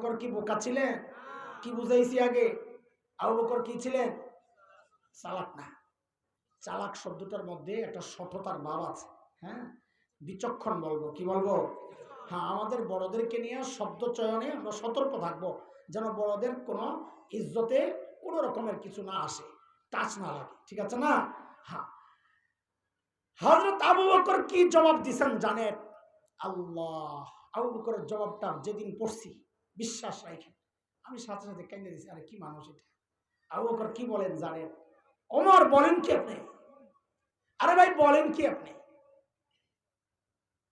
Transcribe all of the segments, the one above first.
বকর কি বোকা ছিলেন কি বুঝাইছি আগে? আবু বকর কি ছিলেন? চালাক না। চালাক শব্দটার মধ্যে একটা সঠতার ভাব আছে হ্যাঁ? বিচক্ষণ বলব, কি বলব? হ্যাঁ আমাদের বড়দেরকে নিয়ে শব্দ চয়নে আমরা সতর্ক থাকব, যেন বড়দের কোনো ইজ্জতে কোনো রকমের কিছু না আসে, টাচ না লাগে, ঠিক আছে না? হ্যাঁ। হজরত আবু বকর কি জবাব দিছেন জানেন? আল্লাহ আবু বকরের জবাবটা যেদিন পড়ছি বিশ্বাস রাখেন। আমি সাথে সাথে কেন্দ্রে দিছি আরে কি মানুষ এটা? আবু বকর কি বলেন জানেন? ওমর বলেন কি আপনি? আরে ভাই, বলেন কি আপনি?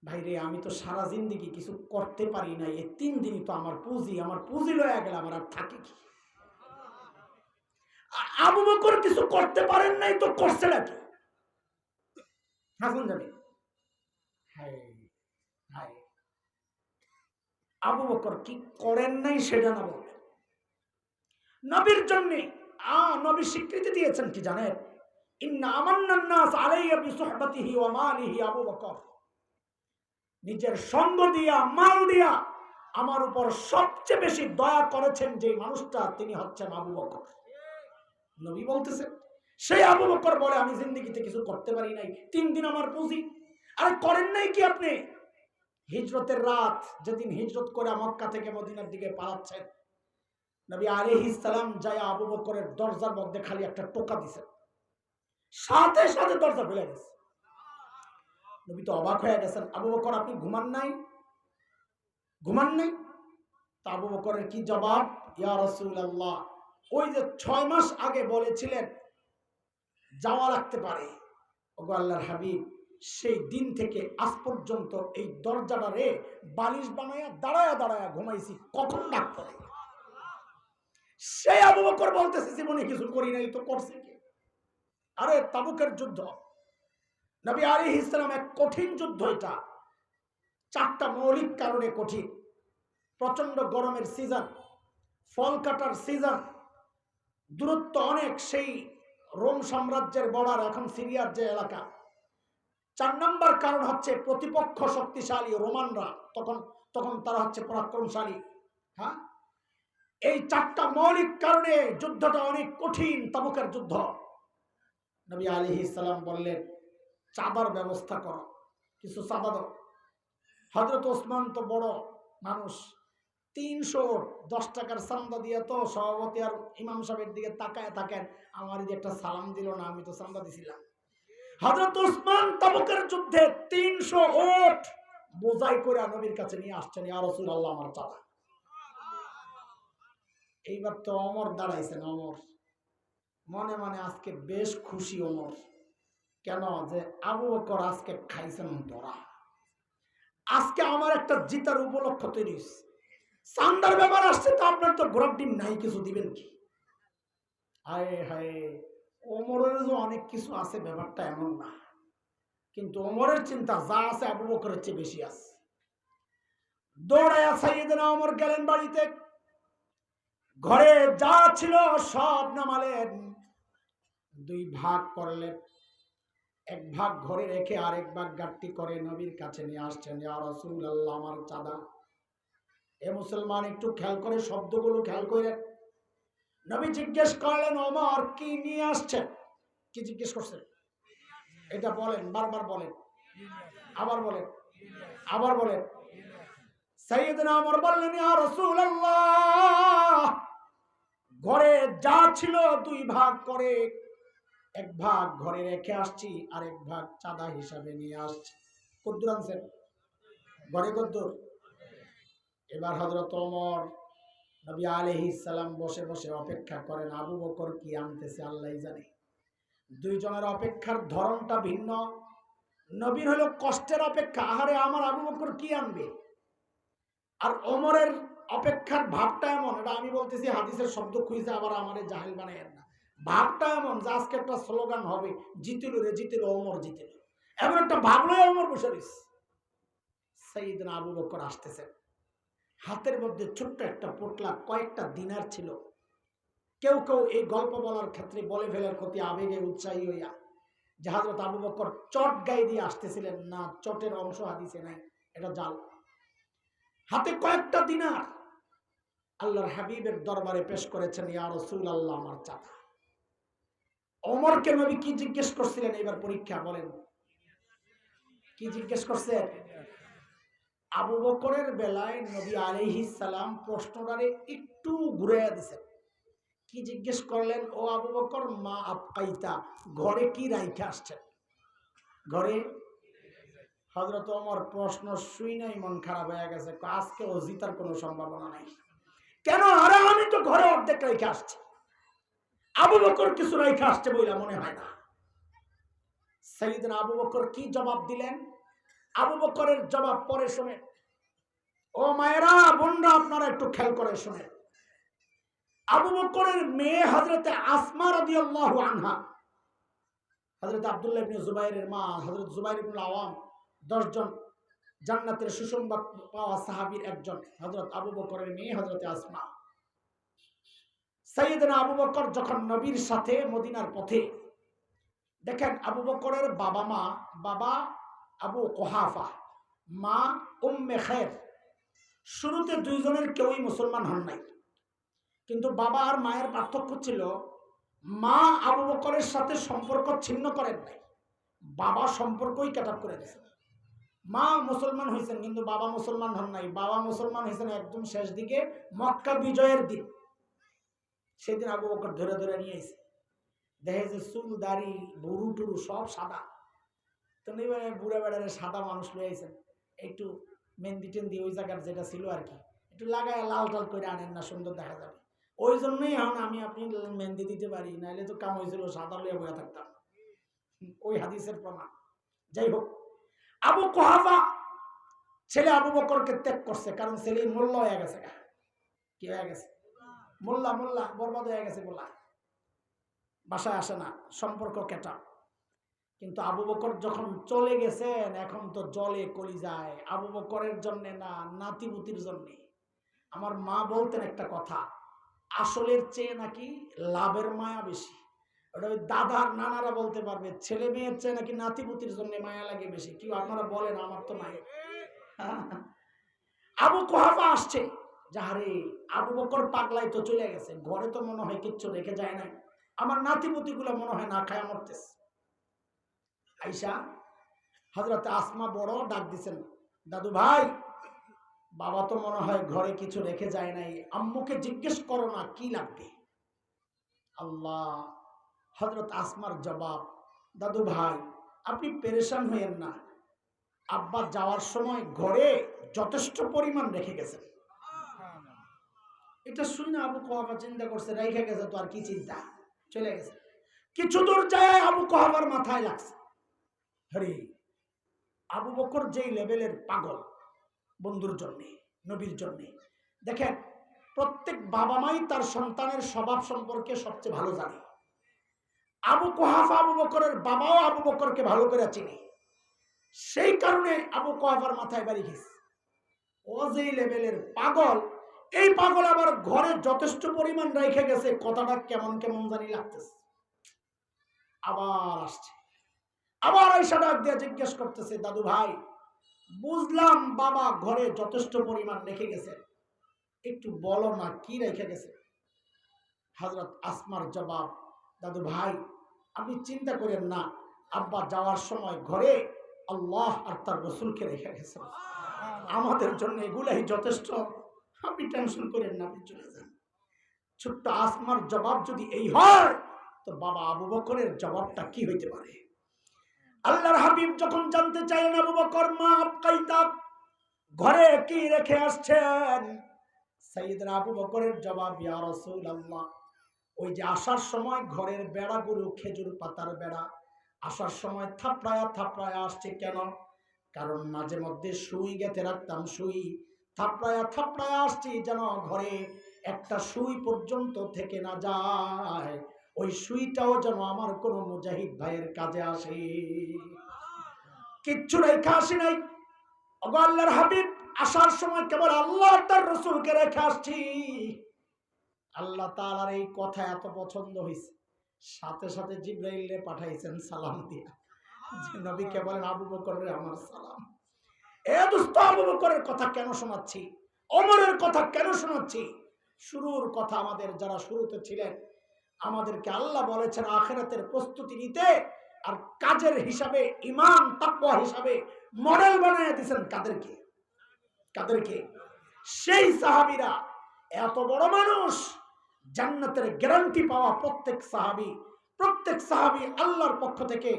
ভাই রে আমি তো সারা জিন্দিগি কিছু করতে পারি না এই তিন দিনই তো আমার পুঁজি আমার পুঁজি লয়ে গেলে আমার আর থাকে কি? আবু বকর কিছু করতে পারেন নাই তো করছে নাকি? হাসুন যাবে হায় হায় আবু বকর কি করেন নাই সেটা না বলবেন নবীর জন্য, আ, নবী স্বীকৃতি দিয়েছেন কি জানেন? নিজের সঙ্গ দিয়া, মাল দিয়া আমার উপর সবচেয়ে বেশি দয়া করেছেন যে মানুষটা, তিনি হচ্ছেন আবু বকর। নবী বলতেছেন সেই আবু বকর বলে, আমি জিন্দগিতে কিছু করতে পারি নাই, তিন দিন আমার পুঁজি। আর করেন নাই কি আপনি? হিজরতের রাত যেদিন হিজরত করে মক্কা থেকে মদিনার দিকে পালাচ্ছেন, নবী আলাইহিস সালাম যায় আবু বকরের দরজার মধ্যে খালি একটা টোকা দিছেন। সাথে সাথে দরজা খুলে গেছে। নবী তো অবাক হয়ে গেছেন, আবু বকর, আপনি ঘুমান নাই? ঘুমান নাই? তা আবু বকরের কি জবাব? ইয়া রাসূলুল্লাহ, ওই যে ছয় মাস আগে বলেছিলেন, যাওয়া লাগতে পারে। ওগো আল্লাহর হাবিব সেই দিন থেকে আজ পর্যন্ত এই দরজাটা রে বালিশ বানায়া, দাঁড়ায়া দাঁড়ায়া ঘুমাইছি। কখন ডাক পড়ে সেই আবু বকর বলতেছে, জীবনে কিছু করি নাই, তো করছে আরে, তাবুকের যুদ্ধ। নবী আলী ইসলাম এক কঠিন যুদ্ধ এটা। চারটা মৌলিক কারণে কঠিন। প্রচণ্ড গরমের সিজন, ফল কাটার সিজন, দূরত্ব অনেক। সেই রোম সাম্রাজ্যের বর্ডার এখন সিরিয়ার যে এলাকা। চার নম্বর কারণ হচ্ছে প্রতিপক্ষ শক্তিশালী রোমানরা, তখন তখন তারা হচ্ছে পরাক্রমশালী। হ্যাঁ? এই চারটা মৌলিক কারণে যুদ্ধটা অনেক কঠিন তাবুকের যুদ্ধ। নবী আলী ইসলাম বললেন, চাঁদার ব্যবস্থা করো, কিছু চাঁদা দাও। হজরত ওসমান তো বড় মানুষ, তিনশো দশ টাকার চান্দা দিয়ে তো সভাপতি আর ইমাম সাহেবের দিকে তাকায় থাকেন আমার যে একটা সালাম দিল না, আমি তো চান্দা দিছিলাম। হজরত ওসমান তাবুকের যুদ্ধে তিনশো ওট বোঝাই করে নবীর কাছে নিয়ে আসছেন, ইয়া আল্লাহ আমার চাঁদা এইবার তো অমর দাঁড়াইছেন, অমর। মনে মনে আজকে বেশ খুশি অমর। কেন যে আবু বকর আজকে খাইছেন ধরা আজকে আমার একটা জিতার উপলক্ষ তৈরি হয়েছে। চান্দার ব্যাপার আসছে তো আপনার তো গোড়ার ডিম নাই, কিছু দিবেন কি? হায় হায় ওমরের যে অনেক কিছু আছে, ব্যাপারটা এমন না। কিন্তু ওমরের চিন্তা যা আছে আবু বকরের চেয়ে বেশি আছে। দৌড়ায়া সাইয়েদেনা ওমর গেলেন বাড়িতে। ঘরে যা ছিল সব নামালেন। দুই ভাগ করলেন। এক ভাগ ঘরে রেখে আরেক ভাগ গাট্টি করে নবীর কাছে নিয়ে আসছেন রাসূলুল্লাহ, আমার চাঁদা। এ মুসলমান একটু খেয়াল করে, শব্দগুলো খেয়াল করে নবী জিজ্ঞেস করলেন, ওমর, কি নিয়ে আসছেন? কি জিজ্ঞেস করছেন? এটা বলেন, বারবার বলেন। আবার বলেন। আবার বলেন। সাইয়েদনা ওমর বললেন, ইয়া রাসূলুল্লাহ, ঘরে যা ছিল দুই ভাগ করে, এক ভাগ ঘরে রেখে আসছি, আর এক ভাগ চাঁদা হিসাবে নিয়ে আসছি। কদ্দুর আনছেন? ঘরে কদ্দুর? এবার হজরত ওমর নবী আলহিস সালাম বসে বসে অপেক্ষা করেন, আবু বকর কি আনতেছে আল্লাহ জানে। দুইজনের অপেক্ষার ধরনটা ভিন্ন। নবীর হলো কষ্টের অপেক্ষা, আহারে, আমার আবু বকর কি আনবে? আর ওমরের অপেক্ষার ভাবটা এমন, এটা আমি বলতেছি হাদিসের শব্দ খুঁজে আবার আমারে জাহিল বানায় না। ভাবটা এমন যে আজকে একটা স্লোগান হবে, জিতিল রে, জিতিল অমর জিতিল। এমন একটা ভাবলো ওমর বসে রইস সেইদিন আবু বকর আসতেছে হাতের মধ্যে ছোট্ট একটা পোটলা কয়েকটা দিনার ছিল। কেউ কেউ এই গল্প বলার ক্ষেত্রে বলে ফেলার প্রতি আবেগে উৎসাহী হইয়া যে হাজরত আবু বকর চট গায়ে দিয়ে আসতেছিলেন, না, চটের অংশ হাদিসে নাই, এটা জাল। হাতে কয়েকটা দিনার আল্লাহর হাবিবের দরবারে পেশ করেছেন, ইয়া রসুল আল্লাহ আমার চাচা। অমরকে নবী কি জিজ্ঞেস করছিলেন? এবার পরীক্ষা বলেন। কি জিজ্ঞেস করছেন? আবু বকরের বেলায় নবী সালাম প্রশ্নটারে একটু ঘুরে দিছেন। কি জিজ্ঞেস করলেন, ও আবু বকর, মা আপকাইতা ঘরে কি রাইখে আসছেন? ঘরে? হজরত আমার প্রশ্ন শুই নাই, মন খারাপ হয়ে গেছে। আজকে ও জিতার কোনো সম্ভাবনা নাই। কেন? আরে আমি তো ঘরে অর্ধেক রাইখে আসছি। আবু বকর কিছু রাইখে আসছে বলে মনে হয় না। সাইদিন আবু বকর কি জবাব দিলেন? আবু বকরের জবাব পরে শুনে। ও মায়েরা, বোনরা, আপনারা একটু খেয়াল করে শুনে। আবু বকরের মেয়ে হজরতে আসমা রাদিয়াল্লাহু আনহা হজরত আব্দুল্লাহ ইবনে জুবাইরের মা হজরত জুবাইর আওয়াম দশজন জান্নাতের সুসংবাদ পাওয়া সাহাবীর একজন হজরত আবু বকরের মেয়ে হজরতে আসমা। সাইয়েদনা আবু বকর যখন নবীর সাথে মদিনার পথে, দেখেন আবু বকরের বাবা মা, বাবা আবু কোহাফা, মা উম্মে খের। শুরুতে দুইজনের কেউই মুসলমান হন নাই। কিন্তু বাবা আর মায়ের পার্থক্য ছিল, মা আবু বকরের সাথে সম্পর্ক ছিন্ন করেন নাই। বাবা সম্পর্কই কাট করে দিয়েছেন। মা মুসলমান হয়েছেন কিন্তু বাবা মুসলমান হন নাই। বাবা মুসলমান হয়েছেন একদম শেষ দিকে মক্কা বিজয়ের দিন। সেদিন আবু বকর ধরে ধরে নিয়ে এসে দেখে যে চুল, দাড়ি বুড়ু টুরু সব সাদা। তো এবারে বুড়া বেড়ারে সাদা মানুষ লয়ে আইছেন। একটু মেহেন্দি টেন্দি ওই জায়গার যেটা ছিল আর কি। একটু লাগায় লাল টাল করে আনেন না, সুন্দর দেখা যাবে। ওই জন্যই এখন আমি আপনি মেহেন্দি দিতে পারি নাহলে তো কাম হয়েছিল সাদা লইয়া বয়ে থাকতাম। ওই হাদিসের প্রমাণ। যাই হোক, আবু কোহাফা ছেলে আবু বকরকে ত্যাগ করছে, কারণ ছেলে মূল্য হয়ে গেছে। কি হয়ে গেছে? মোল্লা মোল্লা, বরবাদ হয়ে গেছে বলা বাসায় আসে না, সম্পর্ক কেটা। কিন্তু আবু বকর যখন চলে গেছেন, এখন তো জলে কলি যায়। আবু বকরের জন্যে না, নাতিপুতির জন্যে। আমার মা বলতেন একটা কথা, আসলের চেয়ে নাকি লাভের মায়া বেশি। ওটা ওই দাদার নানারা বলতে পারবে, ছেলে মেয়ের চেয়ে নাকি নাতিপুতির জন্য মায়া লাগে বেশি। কেউ আপনারা বলেন, আমার তো নাই। আবু কোহাফা আসছে। যাহারে আবু বকর পাগলাই তো চলে গেছে। ঘরে তো মনে হয় কিচ্ছু রেখে যায় না আমার নাতিপুতি গুলো মনে হয় না খায় মরতেছে। আইসা হজরত আসমা বড় ডাক দিছেন, দাদু ভাই, বাবা তো মনে হয় ঘরে কিছু রেখে যায় নাই, আম্মুকে জিজ্ঞেস করো না, কি লাগবে? আল্লাহ হজরত আসমার জবাব, দাদু ভাই, আপনি পেরেশান হইয়েন না। আব্বা যাওয়ার সময় ঘরে যথেষ্ট পরিমাণ রেখে গেছেন। এটা শুনে আবু কোহাবা চিন্তা করছে, রেখে গেছে তো আর কি চিন্তা? চলে গেছে। কিছু দূর যায় আবু কোহাবার মাথায় লাগছে। হরে আবু বকর যেই লেভেলের পাগল, বন্ধুর জন্য, নবীর জন্য, দেখেন, প্রত্যেক বাবা মাই তার সন্তানের স্বভাব সম্পর্কে সবচেয়ে ভালো জানে। আবু কোহাফা আবু বকরের বাবাও আবু বকরকে ভালো করে চিনে। সেই কারণে আবু কোহাফার মাথায় বাড়ি গেছে। ও যে লেভেলের পাগল, এই পাগল আবার ঘরে যথেষ্ট পরিমাণ রেখে গেছে, কথাটা কেমন কেমন জানি লাগতেছে। আবার আসছে। আবার আইসা ডাক দিয়ে জিজ্ঞেস করতেছে, দাদু ভাই, বুঝলাম বাবা ঘরে যথেষ্ট পরিমাণ রেখে গেছে। একটু বলো না, কি রেখে গেছে? হজরত আসমার জবাব, দাদু ভাই, আপনি চিন্তা করেন না, আব্বা যাওয়ার সময় ঘরে আল্লাহ আর তার রসুলকে রেখে গেছে। আমাদের জন্য এগুলাই যথেষ্ট। আপনি টেনশন করেন না, আপনি চলে যান। ছোট্ট আসমার জবাব যদি এই হয়, তো বাবা আবু বকরের জবাবটা কি হইতে পারে? আল্লাহর হাবিব যখন জানতে চাইলেন, আবু বকর মা আপকাইতা ঘরে কি রেখে আসছেন? সাইয়েদনা আবু বকরের জবাব, ইয়া রাসূলুল্লাহ, ওই যে আসার সময় ঘরের বেড়াগুলো খেজুর পাতার বেড়া, আসার সময় থাপড়ায়া থাপড়ায়া আসছে কেন? কারণ মাঝে মধ্যে সুই গেতে রাখতাম, সুই থাপড়ায়া থাপড়ায়া আসছি যেন ঘরে একটা সুই পর্যন্ত থেকে না যায়। ওই সুইটাও যেন আমার কোনো মুজাহিদ ভাইয়ের কাজে আসে। কিচ্ছু রেখে আসি নাই। আল্লাহর হাবিব, আসার সময় কেবল আল্লাহ তার রসুলকে রেখে আসছি। আল্লাহ তাআলার এই কথা এত পছন্দ হয়েছে সাথে সাথে জিব্রাইলে পাঠাইছেন সালাম দিয়া। যে নবীকে বলেন আবু বকরের আমার সালাম। এ দুস্থ আবু বকরের কথা কেন শোনাচ্ছি? ওমরের কথা কেন শোনাচ্ছি? শুরুর কথা আমাদের যারা শুরুতে ছিলেন আমাদেরকে আল্লাহ বলেছেন আখেরাতের প্রস্তুতি নিতে আর কাজের হিসাবে ইমান তাকওয়া হিসাবে মডেল বানিয়ে দিয়েছেন কাদেরকে? কাদেরকে? সেই সাহাবীরা এত বড় মানুষ, জান্নাতের গ্যারান্টি পাওয়া প্রত্যেক সাহাবী প্রত্যেক সাহাবী আল্লাহর পক্ষ থেকে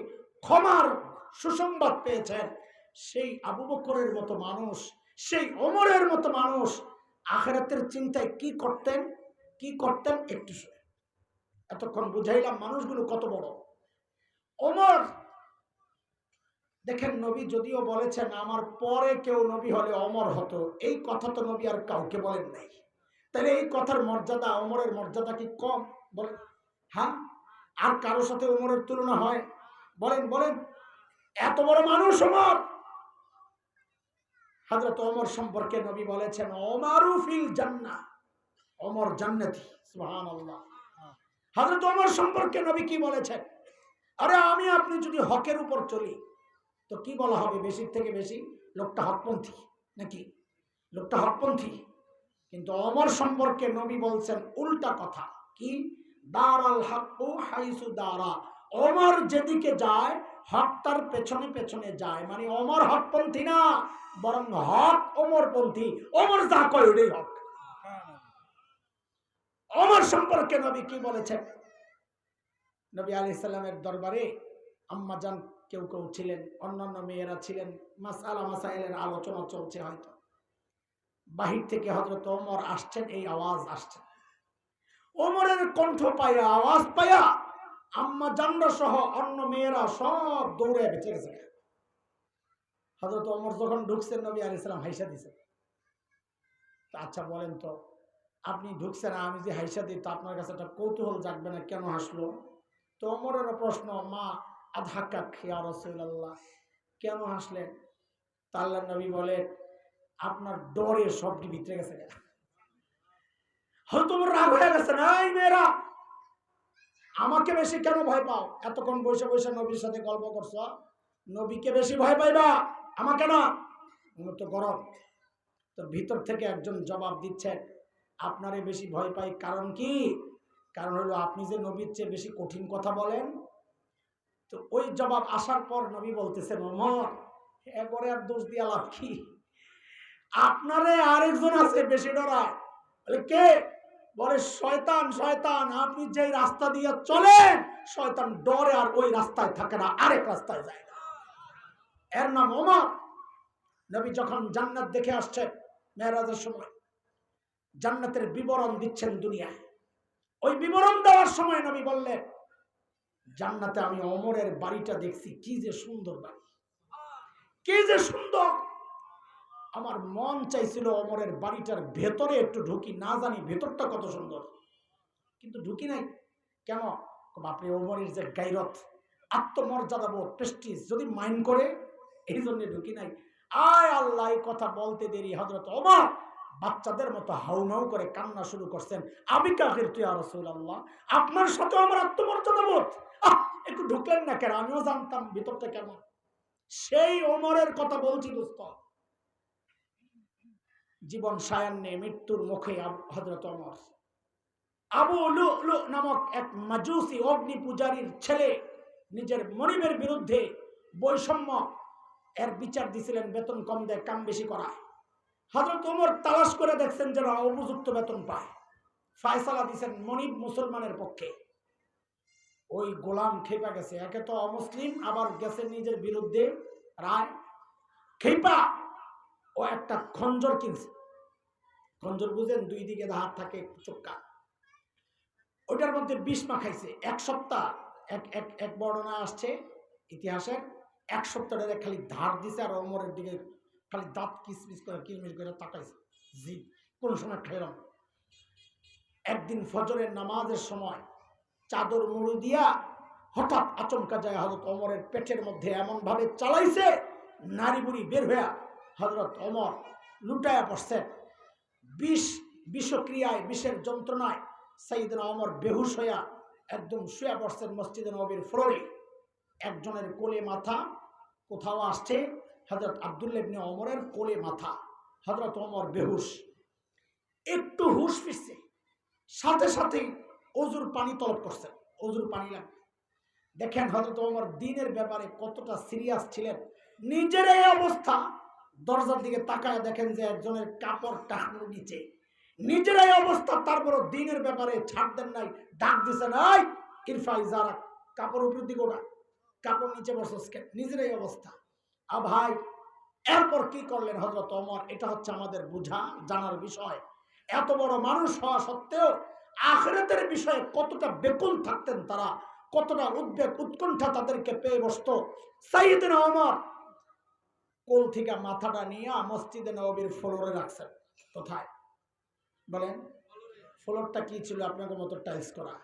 ক্ষমার সুসংবাদ পেয়েছেন। সেই আবু বকরের মতো মানুষ, সেই অমরের মতো মানুষ আখেরাতের চিন্তায় কি করতেন? কি করতেন? একটু শুনে। এতক্ষণ বুঝাইলাম মানুষগুলো কত বড়। ওমর, দেখেন নবী যদিও বলেছেন, আমার পরে কেউ নবী হলে অমর হতো। এই কথা তো নবী আর কাউকে বলেন নাই। তাহলে এই কথার মর্যাদা অমরের মর্যাদা কি কম? বলেন। হ্যাঁ? আর কারোর সাথে ওমরের তুলনা হয়? বলেন বলেন। এত বড় মানুষ অমর হযরত অমর সম্পর্কে নবী বলেছেন, ওমারু ফিল জান্নাহ। ওমর জান্নাতি, সুবহানাল্লাহ। হযরত ওমর সম্পর্কে নবী কি বলেছেন? আরে, আমি আপনি যদি হকের উপর চলি, তো কি বলা হবে? বেশির থেকে বেশি লোকটা হকপন্থী নাকি? লোকটা হকপন্থী। কিন্তু অমর সম্পর্কে নবী বলছেন উল্টা কথা। কি? দারাল হাক্কু হাইসু দারা। অমর যেদিকে যায়, হক তার পেছনে পেছনে যায়। মানে অমর হকপন্থী না, বরং হক অমরপন্থী অমর যা কয় ওটাই হক। অমর সম্পর্কে নবী কি বলেছেন? নবী আলি সাল্লামের দরবারে আম্মাজান কেউ কেউ ছিলেন, অন্যান্য মেয়েরা ছিলেন, মাসালা মাসাইলের আলোচনা চলছে হয়তো। বাহির থেকে হজরত ওমর আসছেন, এই আওয়াজ আসছে। ওমরের কণ্ঠ পাইয়া আওয়াজ পাইয়া আম্মা জান্ডা সহ অন্য মেয়েরা সব দৌড়ে বেঁচে গেছে। হজরত ওমর যখন ঢুকছেন, নবী আলি সাল্লাম হাইসা দিছে। আচ্ছা বলেন তো আপনি ঢুকছেন, আমি যে হাইসা দিই, তো আপনার কাছে একটা কৌতূহল জাগবে না, কেন হাসলো? তো অমরেরও প্রশ্ন, মা আধাকা খেয়া রসুল্লাহ কেন হাসলেন? তা আল্লাহ নবী বলেন আপনার ডরে সবটি ভিতরে গেছে হয়তো তোমার রাগ হয়ে গেছে না এই মেয়েরা, আমাকে বেশি কেন ভয় পাও? এতক্ষণ বসে বসে নবীর সাথে গল্প করছ, নবীকে বেশি ভয় পাইবা? আমাকে না? আমার তো গরম। তো ভিতর থেকে একজন জবাব দিচ্ছেন আপনারে বেশি ভয় পাই কারণ কি? কারণ হলো আপনি যে নবীর চেয়ে বেশি কঠিন কথা বলেন, তো ওই জবাব আসার পর নবী বলতেছেন অমর এরপরে আর দোষ দিয়া লাভ কি? আপনারে আরেকজন আছে বেশি ডরায়। বলে, কে? বলে, শয়তান শয়তান, আপনি যেই রাস্তা দিয়ে চলেন, শয়তান ডরে আর ওই রাস্তায় থাকে না, আরেক রাস্তায় যায় না। এর নাম ওমর। নবী যখন জান্নাত দেখে আসছেন মেয়েরাজের সময় জান্নাতের বিবরণ দিচ্ছেন দুনিয়ায়। ওই বিবরণ দেওয়ার সময় নবী বললেন, জান্নাতে আমি অমরের বাড়িটা দেখছি, কি যে সুন্দর বাড়ি। কি যে সুন্দর। আমার মন চাইছিল অমরের বাড়িটার ভেতরে একটু ঢুকি, না জানি ভেতরটা কত সুন্দর। কিন্তু ঢুকি নাই। কেন? বাপরে অমরের যে গাইরত আত্মমর্যাদা বোধ প্রেস্টিজ যদি মাইন্ড করে, এই জন্য ঢুকি নাই। আয় আল্লাহ কথা বলতে দেরি হজরত অমর বাচ্চাদের মতো হাউমাউ করে কান্না শুরু করছেন। আমি কাকের তুই আর আল্লাহ আপনার সাথে আমার আত্মমর্যাদা বোধ? একটু ঢুকলেন না কেন? আমিও জানতাম ভিতরটা কেমন। সেই ওমরের কথা বলছি দোস্ত। জীবন সায়ান্নে মৃত্যুর মুখে হজরত অমর আবু লু নামক এক মাজুসি অগ্নি পূজারীর ছেলে নিজের মনিবের বিরুদ্ধে বৈষম্য এর বিচার দিছিলেন, বেতন কম দেয়, কাম বেশি করায়। হজরত ওমর তালাশ করে দেখছেন যেন উপযুক্ত বেতন পায়। ফায়সালা দিছেন মনিব মুসলমানের পক্ষে। ওই গোলাম খেপা গেছে। একে তো অমুসলিম, আবার গেছে নিজের বিরুদ্ধে রায়। খেপা, ও একটা খঞ্জর কিনছে। খঞ্জর বুঝেন, দুই দিকে হাত থাকে, চোক্কা। ওইটার মধ্যে বিষ মাখাইছে। এক সপ্তাহ, এক এক এক বর্ণনা আসছে ইতিহাসের। এক সপ্তাহ খালি ধার দিছে আর অমরের দিকে খালি দাঁত কিসমিস করে কিসমিস করে তাকাইছে। জি কোন সময় খেলাম একদিন ফজরের নামাজের সময় চাদর মুড়ি দিয়া হঠাৎ আচমকা যায় হজরত অমরের পেটের মধ্যে এমন ভাবে চালাইছে, নারী বুড়ি বের হইয়া হজরত অমর লুটায়া পড়ছেন বিষ, বিষক্রিয়ায়, বিষের যন্ত্রণায় সাইদিন অমর বেহুশ হইয়া একদম শুয়ে পড়ছেন মসজিদে নবীর ফ্লোরে। একজনের কোলে মাথা কোথাও আসছে হজরত আবদুল্লাবনে অমরের কোলে মাথা হজরত অমর বেহুশ। একটু হুশ ফিরছে। সাথে সাথেই অজুর পানি তলব করছেন অজুর পানি লাগবে দেখেন হয়তো তোমার দিনের ব্যাপারে কতটা সিরিয়াস ছিলেন। নিজের এই অবস্থা দরজার দিকে তাকায় দেখেন যে একজনের কাপড় টাকানোর নিচে। নিজের এই অবস্থা তারপর দিনের ব্যাপারে ছাড় দেন নাই। ডাক দিছেন এই ইরফাই যারা কাপড় উপর দিকে ওটা কাপড় নিচে বসে নিজের এই অবস্থা। ভাই, এরপর কি করলেন হজরত অমর এটা হচ্ছে আমাদের বুঝা, জানার বিষয়। এত বড় মানুষ হওয়া সত্ত্বেও আখেরাতের বিষয়ে কতটা বেকুল থাকতেন তারা, কতটা উদ্বেগ, উৎকণ্ঠা তাদেরকে পেয়ে বসত। সাইদিন অমর কোল থেকে মাথাটা নিয়ে মসজিদে নবীর ফ্লোরে রাখছেন। কোথায়? বলেন, ফ্লোরটা কি ছিল আপনাদের মতো টাইলস করা?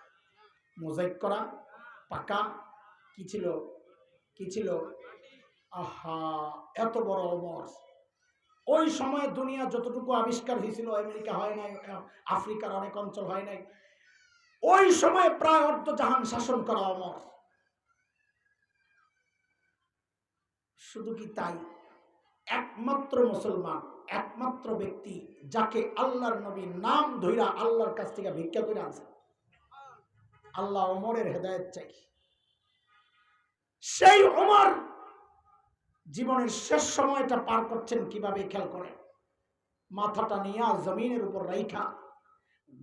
মোজাইক করা? পাকা? কি ছিল? কি ছিল? আহা, এত বড় অমর। ওই সময় দুনিয়া যতটুকু আবিষ্কার হয়েছিল, আমেরিকা হয় নাই, আফ্রিকার অনেক অঞ্চল হয় নাই, ওই সময় প্রায় অর্ধ জাহান শাসন করা অমর। শুধু কি তাই? একমাত্র মুসলমান, একমাত্র ব্যক্তি যাকে আল্লাহর নবী নাম ধইরা আল্লাহর কাছ থেকে ভিক্ষা করে আনছে। আল্লাহ ওমরের হেদায়ত চাই। সেই ওমর জীবনের শেষ সময়টা পার করছেন কীভাবে খেয়াল করে মাথাটা নিয়ে জমিনের উপর রাইখা,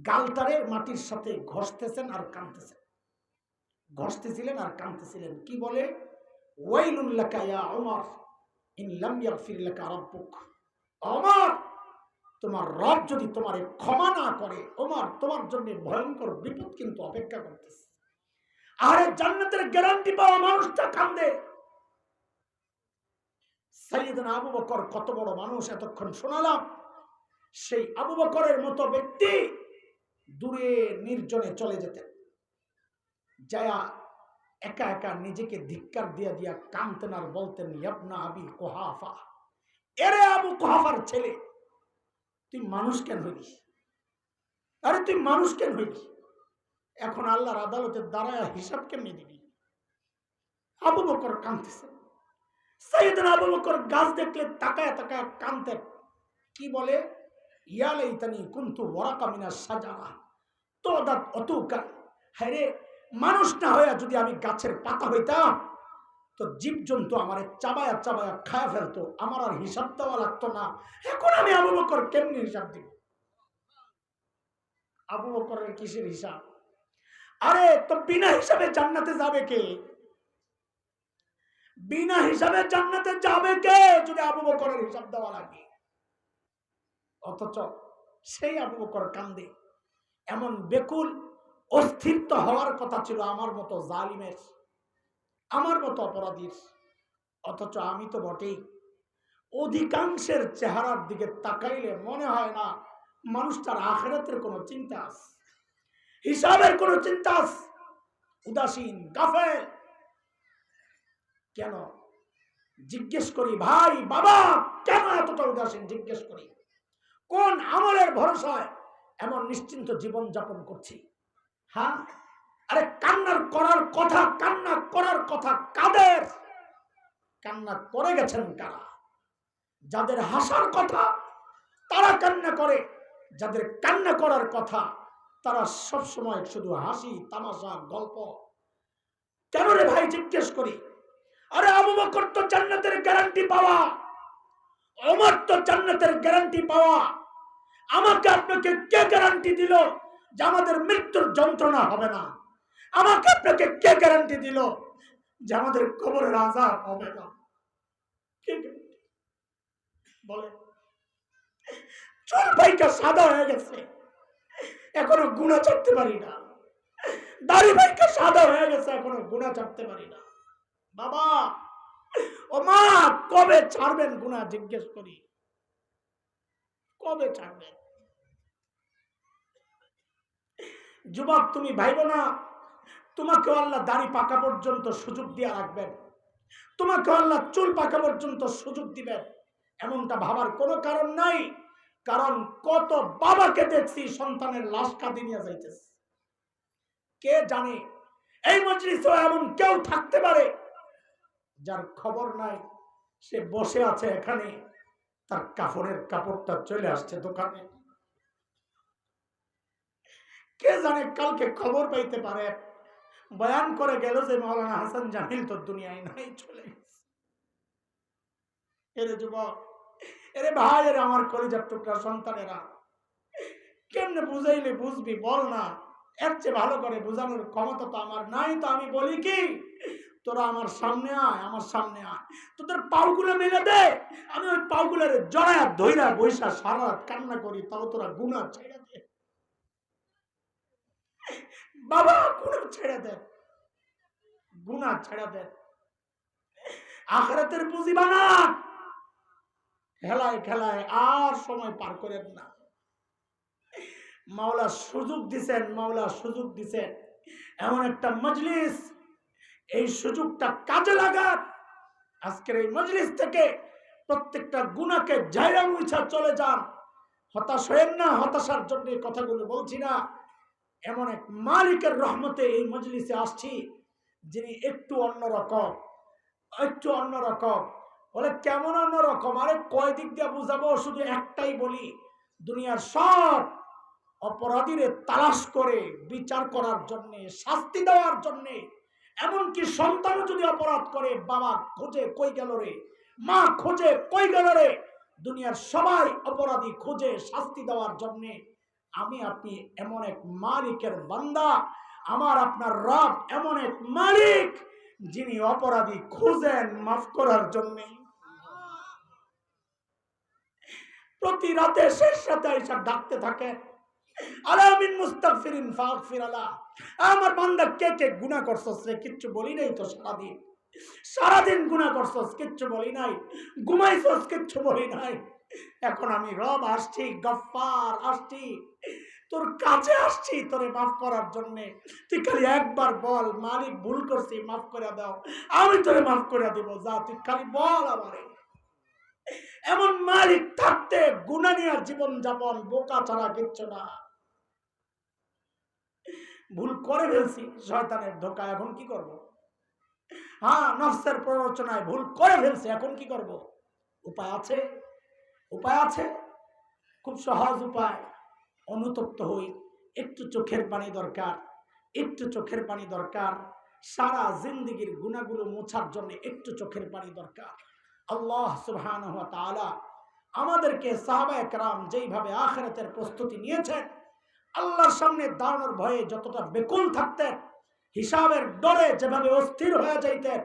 গালটারে মাটির সাথে ঘষতেছেন আর কাঁদতেছেন। ঘষতেছিলেন আর কাঁদতেছিলেন। কি বলে? ওয়াইলুল্লাকা ইয়া ওমর ইন লাম ইয়াগফির লাকা রাব্বুক। ওমর তোমার রব যদি তোমারে ক্ষমা না করে ওমর তোমার জন্য ভয়ঙ্কর বিপদ কিন্তু অপেক্ষা করতেছে। আরে জান্নাতের গ্যারান্টি পাওয়া মানুষটা কান্দে। সাইয়েদনা আবু বকর কত বড় মানুষ এতক্ষণ শোনালাম। সেই আবু বকরের মতো ব্যক্তি দূরে নির্জনে চলে যেতেন। যায়া একা একা নিজেকে ধিক্কার দিয়া দিয়া কামতেন আর বলতেন, ইয়াবনা আবি কোহাফা। এরে আবু কোহাফার ছেলে, তুই মানুষ কেন হইলি? আরে তুই মানুষ কেন হইলি? এখন আল্লাহর আদালতের দ্বারা হিসাব কেমনি দিবি? আবু বকর কাঁদতেছে। সাইয়েদনা আবু বকর গাছ দেখলে তাকায় তাকায় কানতেন কি বলে? ইয়ালে ইতানি কুন্তু ওয়ারাকা মিনা সাজারা তো দাঁত অতুকা। হ্যাঁ রে মানুষ না হইয়া যদি আমি গাছের পাতা হইতাম, তো জীবজন্তু আমার চাবায়া চাবায়া খায়া ফেলতো। আমার আর হিসাব দেওয়া লাগতো না। এখন আমি আবু বকর কেমনি হিসাব দিব? আবু বকরের কিসের হিসাব? আরে, তো বিনা হিসাবে জান্নাতে যাবে কে? বিনা হিসাবে জান্নাতে যাবে কে? যদি আবু বকরের হিসাব দেওয়া লাগে। অথচ সেই আবু বকর কান্দে। এমন বেকুল অস্থির হওয়ার কথা ছিল আমার মতো জালিমের, আমার মতো অপরাধীর। অথচ আমি তো বটেই। অধিকাংশের চেহারার দিকে তাকাইলে মনে হয় না মানুষটার আখেরাতের কোনো চিন্তা আছে। হিসাবের কোনো চিন্তা আছে। উদাসীন, গাফেল কেন? জিজ্ঞেস করি, ভাই, বাবা, কেন এতটা উদাসীন জিজ্ঞেস করি, কোন আমলের ভরসায় এমন নিশ্চিন্ত জীবন যাপন করছি? হ্যাঁ? আরে, কান্নার করার কথা, কান্না করার কথা কাদের? কান্না করে গেছেন কারা? যাদের হাসার কথা তারা কান্না করে, যাদের কান্না করার কথা তারা সব সময় শুধু হাসি, তামাশা, গল্প। কেন রে ভাই? জিজ্ঞেস করি আরে আবু বকর তো জান্নাতের গ্যারান্টি পাওয়া। ওমর তো জান্নাতের গ্যারান্টি পাওয়া। আমাকে আপনাকে কে গ্যারান্টি দিল যে আমাদের মৃত্যুর যন্ত্রণা হবে না? আমাকে আপনাকে কে গ্যারান্টি দিল যে আমাদের কবরের আজাব হবে না? কে বলে চুল ভাইকা সাদা হয়ে গেছে। এখনও গুণা চাপতে পারি না। দাড়ি ভাইকা সাদা হয়ে গেছে, এখনও গুণা চাপতে পারি না। বাবা, ও মা, কবে ছাড়বেন গুণা জিজ্ঞেস করি? কবে ছাড়বেন? যুবক, তুমি ভাইব না। তোমাকে আল্লাহ দাড়ি পাকা পর্যন্ত সুযোগ দিয়ে রাখবেন। তোমাকে আল্লাহ চুল পাকা পর্যন্ত সুযোগ দিবেন। এমনটা ভাবার কোনো কারণ নাই, কারণ কত বাবাকে দেখছি সন্তানের লাশ কাঁদি নিয়ে যাইতেছে। কে জানে? এই মজলিস এমন কেউ থাকতে পারে যার খবর নাই, সে বসে আছে এখানে, তার কাপড়ের কাপড়টা চলে আসছে দোকানে। কে জানে কালকে খবর পাইতে পারে, বয়ান করে গেল যে মৌলানা হাসান জামিল তো দুনিয়ায় নাই, চলে এরে যুবক, এরে ভাই, এরে আমার কলিজার টুকরা সন্তানেরা, কেমনে বুঝাইলে বুঝবি বল না, এর চেয়ে ভালো করে বোঝানোর ক্ষমতা তো আমার নাই, তো আমি বলি কি? তোরা আমার সামনে আয়, আমার সামনে আয়। তোদের পাউগুলো মেলে দে। আমি ওই পাউগুলোর জড়ায় ধইরা বৈশা সারা কান্না করি তাও তোরা গুণা ছেড়ে দে। বাবা গুণা ছেড়ে দে। গুণা ছেড়ে দে। আখরাতের পুঁজি বানা। খেলায় খেলায় আর সময় পার করেন না। মাওলা সুযোগ দিছেন, মাওলা সুযোগ দিছেন। এমন একটা মজলিস এই সুযোগটা কাজে লাগান আজকের এই মজলিস থেকে প্রত্যেকটা গুণাকে জায়গা মুছা চলে যান। হতাশ হয়েন না, হতাশার জন্য এই কথাগুলো বলছি না। এমন এক মালিকের রহমতে এই মজলিসে আসছি, যিনি একটু অন্যরকম একটু অন্যরকম বলে, কেমন অন্যরকম আরে কয় দিক দিয়ে বুঝাবো? শুধু একটাই বলি, দুনিয়ার সব অপরাধীরে তালাশ করে বিচার করার জন্যে, শাস্তি দেওয়ার জন্যে এমনকি সন্তানও যদি অপরাধ করে, বাবা খোঁজে কই গেল রে? মা খোঁজে কই গেল রে? দুনিয়ার সবাই অপরাধী খোঁজে শাস্তি দেওয়ার জন্যে। আমি আপনি এমন এক মালিকের বান্দা, আমার আপনার রব এমন এক মালিক, যিনি অপরাধী খুঁজেন মাফ করার জন্যে। প্রতি রাতে শেষ রাতে এসে ডাকতে থাকে, আলামিন মুস্তাগফিরিন ফাগফির আলা আমার বান্দা কে কে গুনাহ করছস রে? কিচ্ছু বলি নাই তো সারাদিন। সারাদিন গুনাহ করছস, কিচ্ছু বলি নাই। ঘুমাইছস, কিচ্ছু বলি নাই। এখন আমি রব আসছি, গফফার আসছি। তোর কাছে আসছি তোরে মাফ করার জন্য। তুই খালি একবার বল, মালিক ভুল করছি, মাফ করে দাও। আমি তোরে মাফ করে দিব, যা, তুই খালি বল আমারে। এমন মালিক থাকতে গুণা নিয়ে জীবন যাপন বোকা ছাড়া কিচ্ছু না। ভুল করে ফেলছি, শয়তানের ধোকা, এখন কি করব? হ্যাঁ নফসের প্ররোচনায় ভুল করে ফেলছি, এখন কি করব? উপায় আছে? উপায় আছে? খুব সহজ উপায়। অনুতপ্ত হই, একটু চোখের পানি দরকার, একটু চোখের পানি দরকার, সারা জিন্দিগির গুণাগুলো মোছার জন্য একটু চোখের পানি দরকার। আল্লাহ সুবহান আমাদেরকে সাহাবা একরাম যেইভাবে আখেরাতের প্রস্তুতি নিয়েছেন আল্লাহর সামনে দাঁড়ানোর ভয়ে যতটা বেকুল থাকতেন হিসাবের ডরে যেভাবে অস্থির হয়ে যাইতেন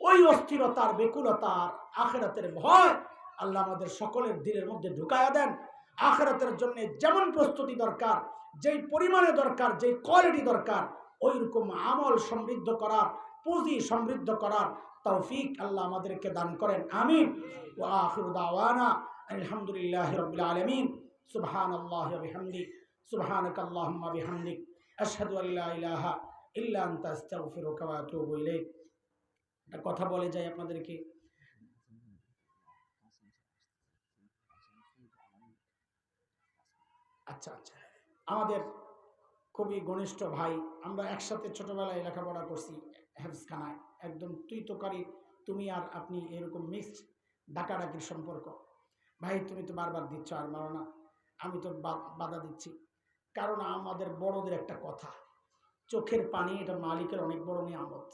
ওই অস্থিরতার বেকুলতার আখেরাতের ভয় আল্লাহ আমাদের সকলের দিলের মধ্যে ঢুকায়া দেন। আখেরাতের জন্য যেমন প্রস্তুতি দরকার, যেই পরিমাণে দরকার, যেই কোয়ালিটি দরকার ওই রকম আমল সমৃদ্ধ করার, পুঁজি সমৃদ্ধ করার তৌফিক আল্লাহ আমাদেরকে দান করেন। আমিন। ও আখির দাওয়ানা আলহামদুলিল্লাহ রবিল আলমিন। সুবহান আল্লাহ সুবহানাক আল্লাহুম্মা বিহামদিক, আশহাদু আল্লা ইলাহা ইল্লা আনতা, আস্তাগফিরুকা ওয়া আতুবু ইলাইক। একটা কথা বলে যাই আপনাদেরকে। আচ্ছা আচ্ছা। আমাদের খুবই ঘনিষ্ঠ ভাই, আমরা একসাথে ছোটবেলায় লেখাপড়া করছি হেফসখানায় একদম তুই তোকারি তুমি আর আপনি এরকম মিক্সড ডাকাডাকির সম্পর্ক। ভাই, তুমি তো বারবার দিচ্ছ আর মারো না। আমি তো বাধা দিচ্ছি। কারণ আমাদের বড়দের একটা কথা, চোখের পানি এটা মালিকের অনেক বড় নিয়ামত।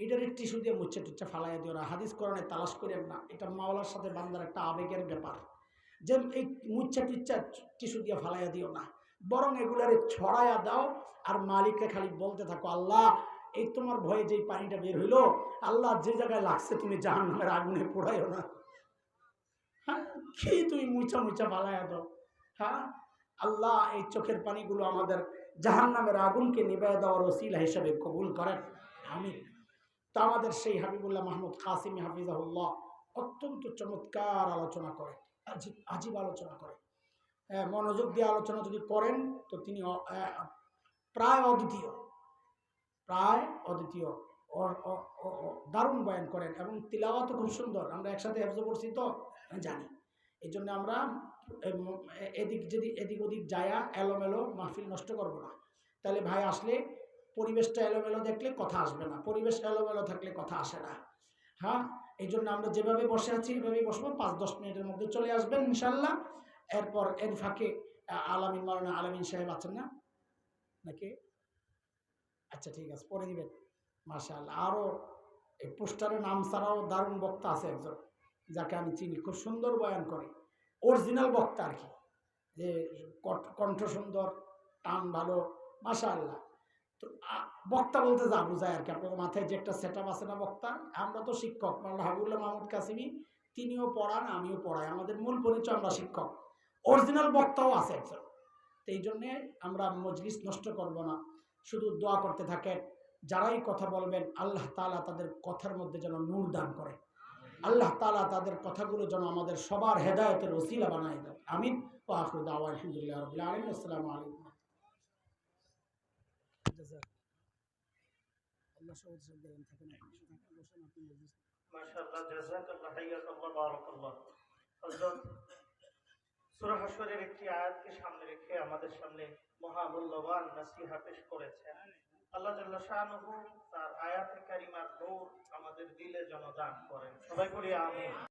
এটার টিস্যু দিয়ে মুচ্ছে টুচ্ছে ফালাইয়া দিও না, হাদিস কোরআনে তালাশ করেন না, এটা মাওলার সাথে বান্দার একটা আবেগের ব্যাপার। যে এই মুচ্ছা টুচ্ছা টিস্যু দিয়ে ফালাইয়া দিও না, বরং এগুলারে ছড়াইয়া দাও আর মালিককে খালি বলতে থাকো, আল্লাহ, এই তোমার ভয়ে যে পানিটা বের হইল, আল্লাহ যে জায়গায় লাগছে তুমি জাহান নামের আগুনে পোড়াইও না। হ্যাঁ কি তুমি মুচা মুচা ফালাইয়া দাও হ্যাঁ? আল্লাহ এই চোখের পানিগুলো আমাদের জাহান নামের আগুনকে নিবাই দেওয়ার ওসিলা হিসেবে কবুল করেন। আমি তা আমাদের সেই হাবিবুল্লাহ মাহমুদ কাসিম হাফিজাহুল্লাহ অত্যন্ত চমৎকার আলোচনা করেন আজীব আজীব আলোচনা হ্যাঁ, মনোযোগ দিয়ে আলোচনা যদি করেন তো তিনি প্রায় অদ্বিতীয় প্রায় অদ্বিতীয় দারুণ বয়ান করেন এবং তিলাওয়াতও খুব সুন্দর। আমরা একসাথে হেফজ করছি তো? জানি। এই জন্য আমরা এদিক যদি এদিক ওদিক যায়া এলোমেলো মাহফিল নষ্ট করব না। তাহলে ভাই আসলে পরিবেশটা এলোমেলো দেখলে কথা আসবে না। পরিবেশ এলোমেলো থাকলে কথা আসে না। হ্যাঁ? এই জন্য আমরা যেভাবে বসে আছি, এভাবেই বসবো। পাঁচ, দশ মিনিটের মধ্যে চলে আসবেন ইনশাল্লাহ এরপর এর ফাঁকে আলামিন মারানা আলামিন সাহেব আছেন না? নাকি? আচ্ছা ঠিক আছে, পরে দিবেন। মাশাআল্লাহ। আরও এই পোস্টারের নাম ছাড়াও দারুণ বক্তা আছে একজন। যাকে আমি চিনি, খুব সুন্দর বয়ান করে। অরিজিনাল বক্তা আর কি। যে কণ্ঠ সুন্দর, টান ভালো, মাশাআল্লাহ। তো বক্তা বলতে যা বোঝায় আর কি। আপনাদের মাথায় যে একটা সেট আছে না বক্তা? আমরা তো শিক্ষক। মাওলানা হাবুল্লাহ মাহমুদ কাসিমি, তিনিও পড়ান, আমিও পড়াই। আমাদের মূল পরিচয় আমরা শিক্ষক। অরিজিনাল বক্তাও আছে একজন। তো এই জন্যে আমরা মজলিস নষ্ট করব না। শুধু দোয়া করতে থাকেন। যারাই কথা বলবেন, আল্লাহ তাআলা তাদের কথার মধ্যে যেন নূর দান করে। আল্লাহ তাআলা তাদের কথাগুলো যেন আমাদের সবার হেদায়তের ওসিলা বানায় দেয় আমিন। ও আখরু দাওয়া, আলহামদুলিল্লাহ রবিল আলম আলাইকুম। একটি আয়াতকে সামনে রেখে আমাদের সামনে মহামূল্যবান নসিহা পেশ করেছেন। আল্লাহ তার আয়াতে কারিমার নূর আমাদের দিলে যেন দান করেন। সবাই করি আমিন।